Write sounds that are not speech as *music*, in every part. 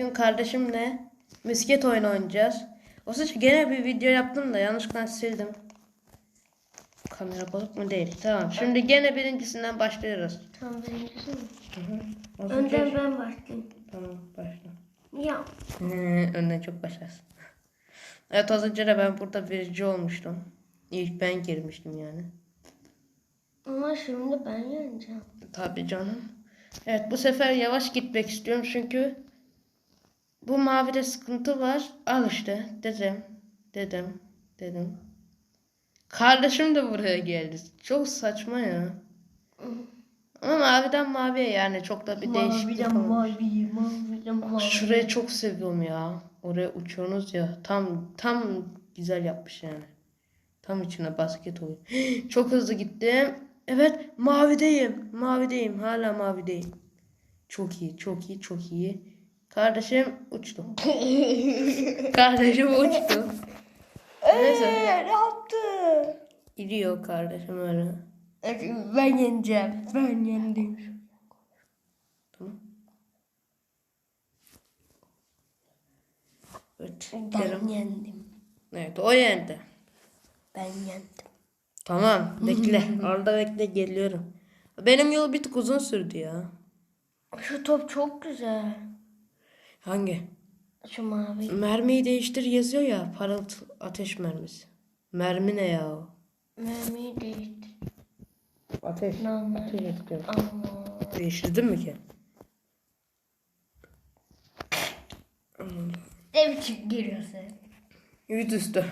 Bugün kardeşimle misket oyunu oynayacağız. O sırada gene bir video yaptım da yanlışlıkla sildim. Kamera bozuk mu değil. Tamam. Şimdi gene birincisinden başlıyoruz. Tamam birincisi mi? Az önce- Önden ben başlayayım. Tamam başla. Ya. Ee, Önden çok başlarsın. Evet az önce de ben burada birinci olmuştum. İlk ben girmiştim yani. Ama şimdi ben yeneceğim. Tabii canım. Evet bu sefer yavaş gitmek istiyorum çünkü bu mavide sıkıntı var. Al işte dedim. Dedim. Dedim. Kardeşim de buraya geldi. Çok saçma ya. Ama maviden maviye yani çok da bir değişiklik olmuş. mavi, maviden mavi. Şurayı çok seviyorum ya. Oraya uçuyorsunuz ya. Tam tam güzel yapmış yani. Tam içine basket oluyor. *gasps* çok hızlı gittim. Evet mavideyim. Mavideyim. Hala mavideyim. Çok iyi. Çok iyi. Çok iyi. Kardeşim uçtu. *laughs* kardeşim uçtu. Neyse. ne yaptı? Gidiyor kardeşim öyle. Ben yeneceğim. Ben yendim. Tamam. Evet. Ben Kerem. yendim. Evet o yendi. Ben yendim. Tamam *laughs* bekle. Orada bekle geliyorum. Benim yol bir tık uzun sürdü ya. Şu top çok güzel. Hangi? Şu mavi. Mermiyi değiştir yazıyor ya. Parıltı ateş mermisi. Mermi ne ya o? Mermiyi değiştir. Ateş. Normal. Ateş. Ama. Değiştirdin mi ki? Ne biçim giriyorsun? Yüz üstü.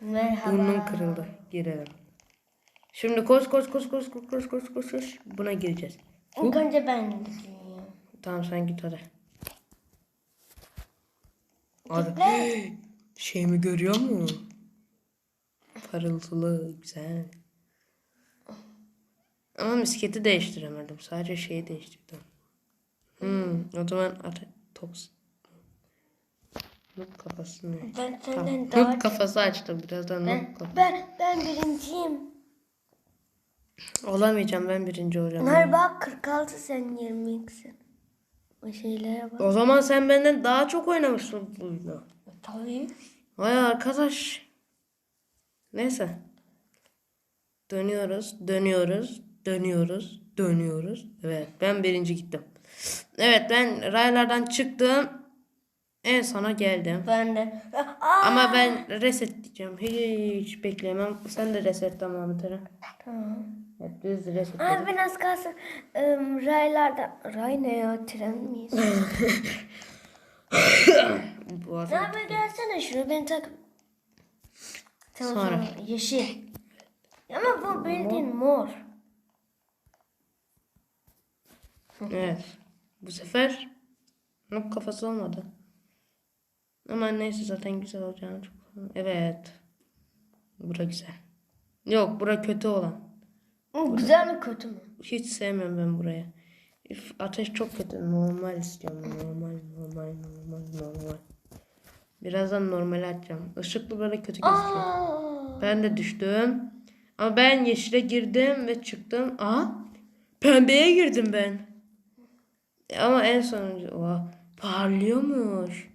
Merhaba. Burnum kırıldı. Girelim. Şimdi koş koş koş koş koş koş koş koş koş. Buna gireceğiz. İlk önce ben gideyim. Tamam sen git hadi. Hadi. Gitme. *gasps* Şeyimi görüyor mu? Parıltılı, güzel. Ama misketi değiştiremedim. Sadece şeyi değiştirdim. Hmm, o zaman ate tops. Noob kafasını. Ben Tamam. senden daha Noob kafası açtım. Birazdan ben, noob kafası. ben, ben birinciyim. Olamayacağım ben birinci olacağım. Bak 46 sen 22'sin. O şeylere bak. O zaman sen benden daha çok oynamışsın bu oyunu. Tabii. Vay arkadaş. Neyse. Dönüyoruz, dönüyoruz, dönüyoruz, dönüyoruz. Evet, ben birinci gittim. Evet, ben raylardan çıktım. En sona geldim. Ben de. Aa, Ama ben reset diyeceğim. Hiç beklemem. Sen de reset tamam tane. tamam. Evet, biz de reset Abi ben az kalsın ım, raylardan. Ray ne ya? Tren miyiz? *laughs* Bu arada. yapıyor gelsene şuraya beni tak. Tamam Sonra. sonra. Yeşil. Ama bu bildiğin mor. Evet. Bu sefer noob kafası olmadı. Ama neyse zaten güzel olacağını çok Evet. Bura güzel. Yok bura kötü olan. Hı, Güzel mi kötü mü? Hiç sevmiyorum ben burayı. Üf, ateş çok kötü. Normal istiyorum. Normal, normal, normal, normal. Birazdan normal açacağım. Işıklı böyle kötü gözüküyor. Aa, Ben de düştüm. Ama ben yeşile girdim ve çıktım. Aha. Pembeye girdim ben. Ama en sonuncu. Oha. Parlıyormuş.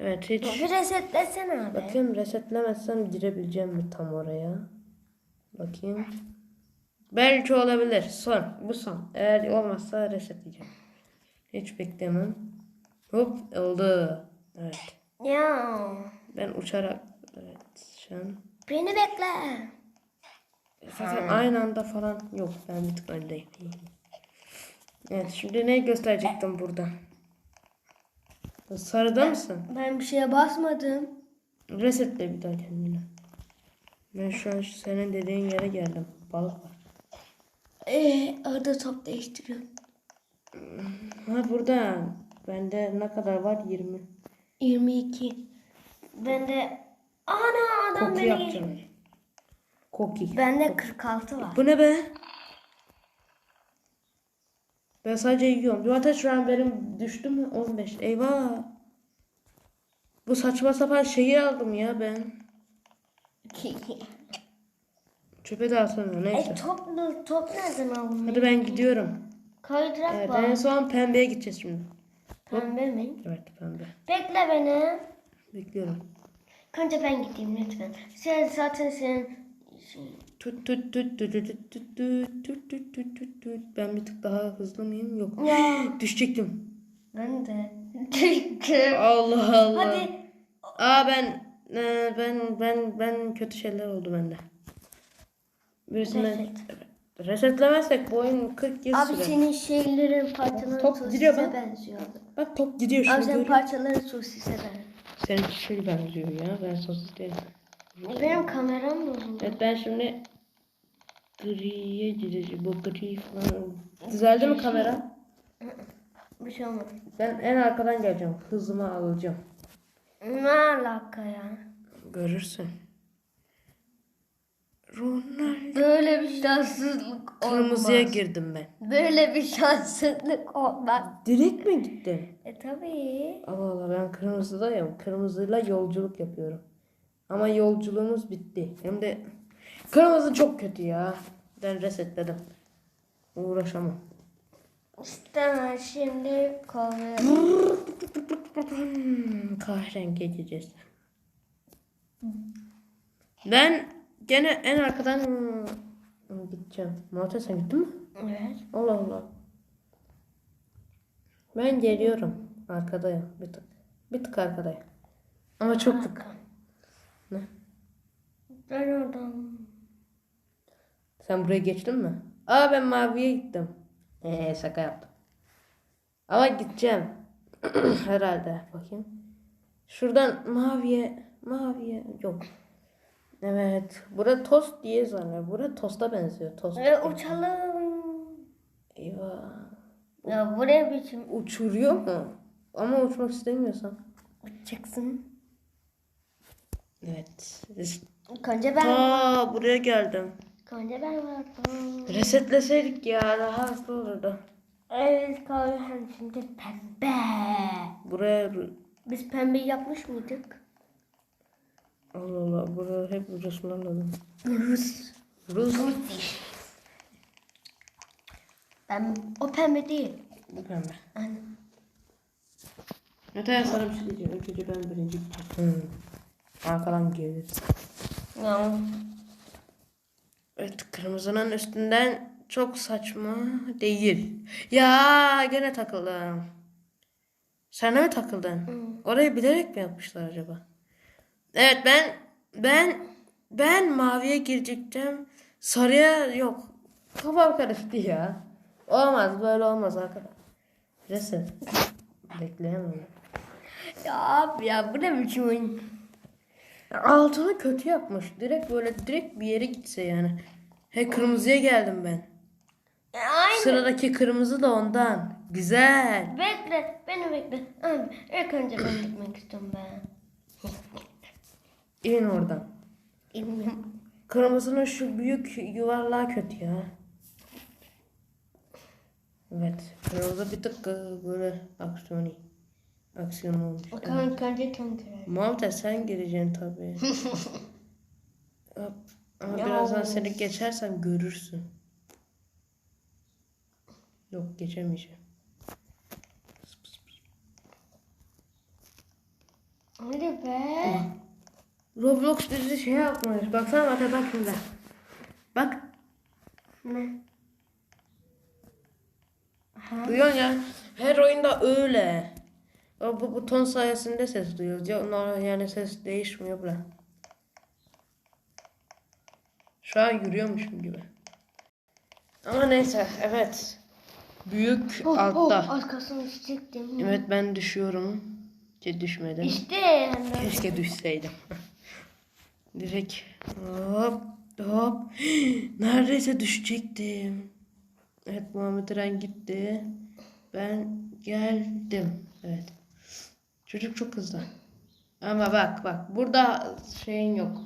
Evet hiç. bir resetlesene abi. Bakayım resetlemezsem girebileceğim mi tam oraya? Bakayım. Belki olabilir. Son. Bu son. Eğer olmazsa resetleyeceğim. Hiç beklemem. Hop oldu. Evet. Ya. Ben uçarak evet şu an. Beni bekle. Zaten aynı anda falan yok. Ben bir tık öndeyim. Evet şimdi ne gösterecektim burada? Sarıda mısın? Ben bir şeye basmadım. Resetle bir daha kendini. Ben şu an senin dediğin yere geldim. Balık var. Ee, orada top değiştiriyorum. Ha burada. Bende ne kadar var? 20. 22. Ben de ana adam Koki beni yapacağım. Koki. Bende 46 var. Bu ne be? Ben sadece yiyorum. Zaten şu an benim düştü mü? 15. Eyvah. Bu saçma sapan şeyi aldım ya ben. *laughs* Çöpe de alsana neyse. e, top, top nereden aldın? Hadi ben gidiyorum. Kaydırak Evet var. en son pembeye gideceğiz şimdi. Pembe mi? Evet pembe. Bekle beni. Bekliyorum. Önce ben gideyim lütfen. Sen zaten sen şey, tut tut tut tut tut tut tut tut tut tut tut tut. Ben bir tık daha hızlı mıyım? Yok. Düşecektim. ben de. Çünkü. Allah Allah. Hadi. Aa ben e, ben ben ben kötü şeyler oldu bende. Birisinden Reset. resetlemezsek bu oyun 40 yıl Abi sürer. senin şeylerin parçaları Top sosise gidiyor bak. benziyor. Bak top gidiyor Abi şimdi. senin görüyor musun? parçaları sosise benziyor. Senin şey benziyor ya. Ben sosis değilim. Benim kameram bozuldu. Evet ben şimdi griye gideceğim. Bu gri falan. Düzeldi mi kamera? *laughs* Bir şey olmadı. Ben en arkadan geleceğim. Hızımı alacağım. Ne alaka ya? Görürsün. Ronaldo. Böyle bir şanssızlık olmaz. Kırmızıya girdim ben. Böyle bir şanssızlık olmaz. Direkt mi gittin? E tabii. Allah Allah ben kırmızıdayım. Kırmızıyla yolculuk yapıyorum. Ama yolculuğumuz bitti. Hem de kırmızı çok kötü ya. Ben resetledim. Uğraşamam. İstemez şimdi kahve. Hmm, kahrengi gideceğiz. Ben gene en arkadan hmm, gideceğim. Muhatte sen gittin mi? Evet. Allah Allah. Ben geliyorum. Arkadayım bir tık. Bir tık arkadayım. Ama çok tık. Ne? Ben oradan. Sen buraya geçtin mi? Aa ben maviye gittim. Ee şaka yaptım. Ama gideceğim. *clears throat* Herhalde. Bakayım. Şuradan maviye. Maviye. Yok. Evet. Bura tost diye zannediyor. Bura tosta benziyor. Tost. Ve uçalım. Eyvah. Ya bu ne biçim Uçuruyor mu? Ama uçmak istemiyorsan. uçacaksın? Evet. Önce ben. Aa buraya geldim. Önce ben vardım. Resetleseydik ya daha hızlı olurdu. Evet hem şimdi pembe. Buraya Biz pembe yapmış mıydık? Allah Allah buraya hep Rus'un anladım. Rus. Rus. Ben o pembe değil. Bu pembe. Aynen. Öte sana bir şey diyeceğim. Önce ben birinci gideceğim. Hmm. Arkadan gelir. Ya. Evet kırmızının üstünden çok saçma değil. Ya gene takıldım. Sen de mi takıldın? Orayı bilerek mi yapmışlar acaba? Evet ben ben ben maviye girecektim. Sarıya yok. Kafam karıştı ya. Olmaz böyle olmaz arkadaşlar. Reset. Bekleyemem. Ya abi ya bu ne biçim oyun? Altını kötü yapmış. Direkt böyle direkt bir yere gitse yani. He kırmızıya geldim ben. E, Aynı. Sıradaki kırmızı da ondan. Güzel. Bekle, beni bekle. Abi, ilk önce ben gitmek istiyorum ben. İn oradan. İlmim. Kırmızının şu büyük yuvarlağı kötü ya. Evet. Kırmızı bir tık e, böyle aksiyonu. Aksiyon olmuş. Bakalım ilk önce kim girer? Muhammed sen gireceksin tabii. *laughs* Hop. Ama Ya. birazdan seni geçersem görürsün. Yok geçemeyeceğim. Hadi be. Roblox bizi şey yapmış. Baksana bak bak şimdi. Bak. Ne? Duyuyorsun ya. Her oyunda öyle. O bu buton sayesinde ses duyuyoruz. Ya onlar yani ses değişmiyor bile. Şu an yürüyormuşum gibi. Ama neyse evet. Büyük Oh, altta. oh, arkasını düşecektim. Evet ben düşüyorum. Ki düşmedim. İşte yani. Keşke düşseydim. *laughs* Direkt hop hop. *gasps* Neredeyse düşecektim. Evet Muhammed Eren gitti. Ben geldim. Evet. Çocuk çok hızlı. Ama bak bak burada şeyin yok.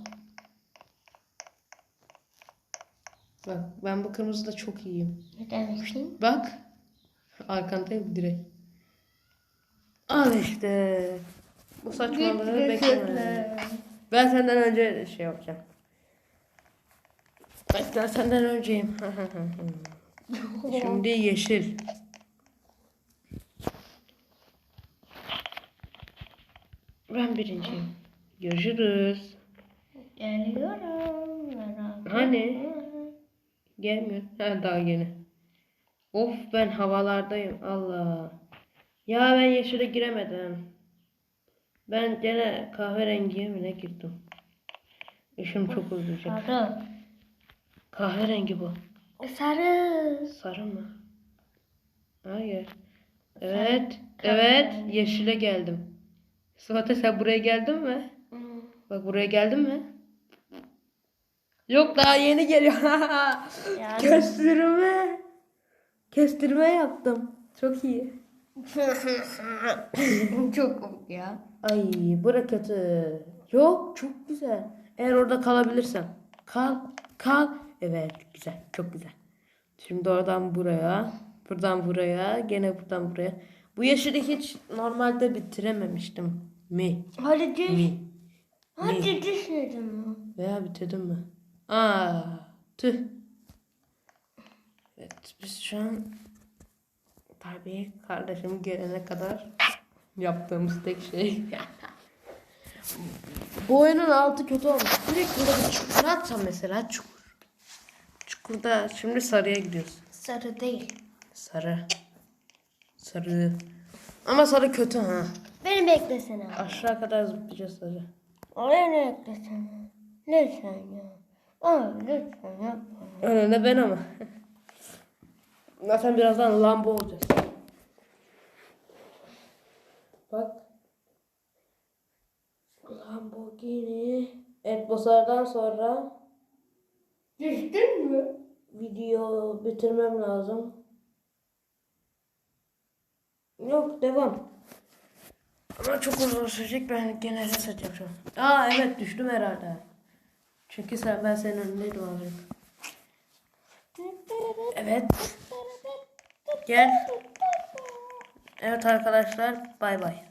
Bak ben bu kırmızıda çok iyiyim. Ne demiştin? Bak. Arkandayım direkt. Al işte. Bu saçmalığı bekleme. Ben senden önce şey yapacağım. Ben senden önceyim. *laughs* *laughs* Şimdi yeşil. Ben birinciyim. Görüşürüz. Geliyorum. merak Hani? Gelmiyor. Ha daha yeni. Of ben havalardayım. Allah. Ya ben yeşile giremedim. Ben gene kahverengiye mi ne girdim? Işım çok uzayacak. Sarı. Kahverengi bu. Sarı. Sarı mı? Hayır. Evet. Evet. Yeşile geldim. Suat'a sen buraya geldin mi? Hmm. Bak buraya geldin mi? Yok daha yeni geliyor. *laughs* Yani- Kestirme. Kestirme yaptım. Çok iyi. *laughs* Çok komik ya. Ay bura kötü. Yok çok güzel. Eğer orada kalabilirsem. Kal. Kal. Evet güzel. Çok güzel. Şimdi oradan buraya. Buradan buraya. Gene buradan buraya. Bu yeşili hiç normalde bitirememiştim. Mi? Hadi düş. Mi? Hadi mi? Veya bitirdim mi? Aa, tüh. Evet, biz şu an tabii kardeşim gelene kadar yaptığımız tek şey. *laughs* Bu oyunun altı kötü olmuş. Sürekli burada bir çukur atsam mesela çukur. Çukurda şimdi sarıya gidiyoruz. Sarı değil. Sarı. Sarı. Ama sarı kötü ha. Beni beklesene. Aşağı kadar zıplayacağız sarı. Oraya ne beklesene? Lütfen ya. Aa, lütfen yapma. Önünde ben ama. Zaten birazdan Lambo olacağız. Bak. Lamborghini. Evet Bosar'dan sonra Düştün mü? video bitirmem lazım. Yok devam. Ama çok uzun sürecek ben gene res edeceğim şu an. Aa evet düştüm herhalde. Çünkü sen ben senin önündeydim abi. Evet. Gel. Evet arkadaşlar bay bay.